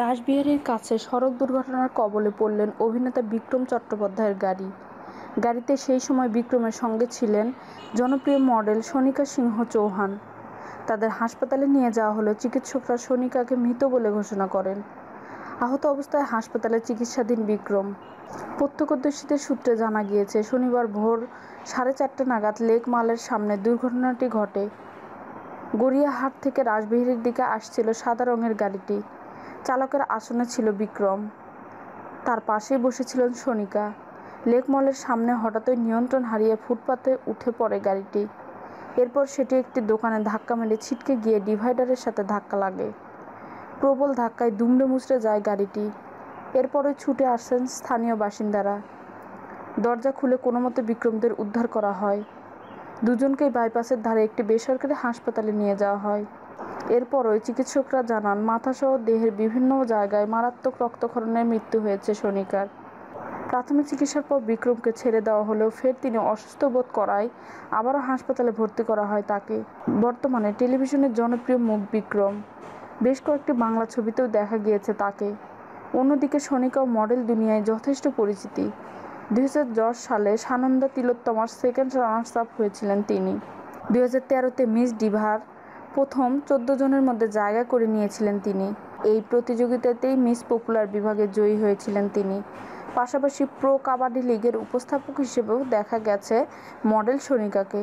রাসবিহারীর কাছে সড়ক দুর্ঘটনার কবলে পড়লেন অভিনেতা বিক্রম চট্টোপাধ্যায়ের গাড়ি। গাড়িতে সেই সময় বিক্রমের সঙ্গে ছিলেন জনপ্রিয় মডেল সনিকা সিংহ চৌহান। তাদের হাসপাতালে নিয়ে যাওয়া হলে চিকিৎসকরা সনিকাকে মৃত বলে ঘোষণা করেন। আহত অবস্থায় হাসপাতালে চিকিৎসাধীন বিক্রম। প্রত্যক্ষদর্শীদের সূত্রে জানা গিয়েছে, শনিবার ভোর সাড়ে চারটে নাগাদ লেক মালের সামনে দুর্ঘটনাটি ঘটে। গড়িয়াহাট থেকে রাসবিহারীর দিকে আসছিল সাদা রঙের গাড়িটি। চালকের আসনে ছিল বিক্রম। তার পাশেই বসেছিলেন সনিকা লেক মলের সামনে হঠাৎই নিয়ন্ত্রণ হারিয়ে ফুটপাতে উঠে পড়ে গাড়িটি। এরপর সেটি একটি দোকানে ধাক্কা মেরে ছিটকে গিয়ে ডিভাইডারের সাথে ধাক্কা লাগে। প্রবল ধাক্কায় দুমড়ে মুচড়ে যায় গাড়িটি। এরপরে ছুটে আসেন স্থানীয় বাসিন্দারা। দরজা খুলে কোনো মতে বিক্রমদের উদ্ধার করা হয়। দুজনকেই বাইপাসের ধারে একটি বেসরকারি হাসপাতালে নিয়ে যাওয়া হয়। এরপরই চিকিৎসকরা জানান, মাথাসহ দেহের বিভিন্ন জায়গায় মারাত্মক রক্তক্ষরণের মৃত্যু হয়েছে সনিকার প্রাথমিক চিকিৎসার পর বিক্রমকে ছেড়ে দেওয়া হলেও ফের তিনি অসুস্থ বোধ করায় আবারও হাসপাতালে ভর্তি করা হয় তাকে। বর্তমানে টেলিভিশনের জনপ্রিয় মুখ বিক্রম। বেশ কয়েকটি বাংলা ছবিতেও দেখা গিয়েছে তাকে। অন্যদিকে সনিকাও মডেল দুনিয়ায় যথেষ্ট পরিচিতি। দুই হাজার দশ সালে সানন্দা তিলোত্তমার সেকেন্ড রানার্স আপ হয়েছিলেন তিনি। দুই হাজার তেরোতে মিস ডিভার প্রথম চোদ্দ জনের মধ্যে জায়গা করে নিয়েছিলেন তিনি। এই প্রতিযোগিতাতেই মিস পপুলার বিভাগে জয়ী হয়েছিলেন তিনি। পাশাপাশি প্রো কাবাডি লিগের উপস্থাপক হিসেবেও দেখা গেছে মডেল সনিকাকে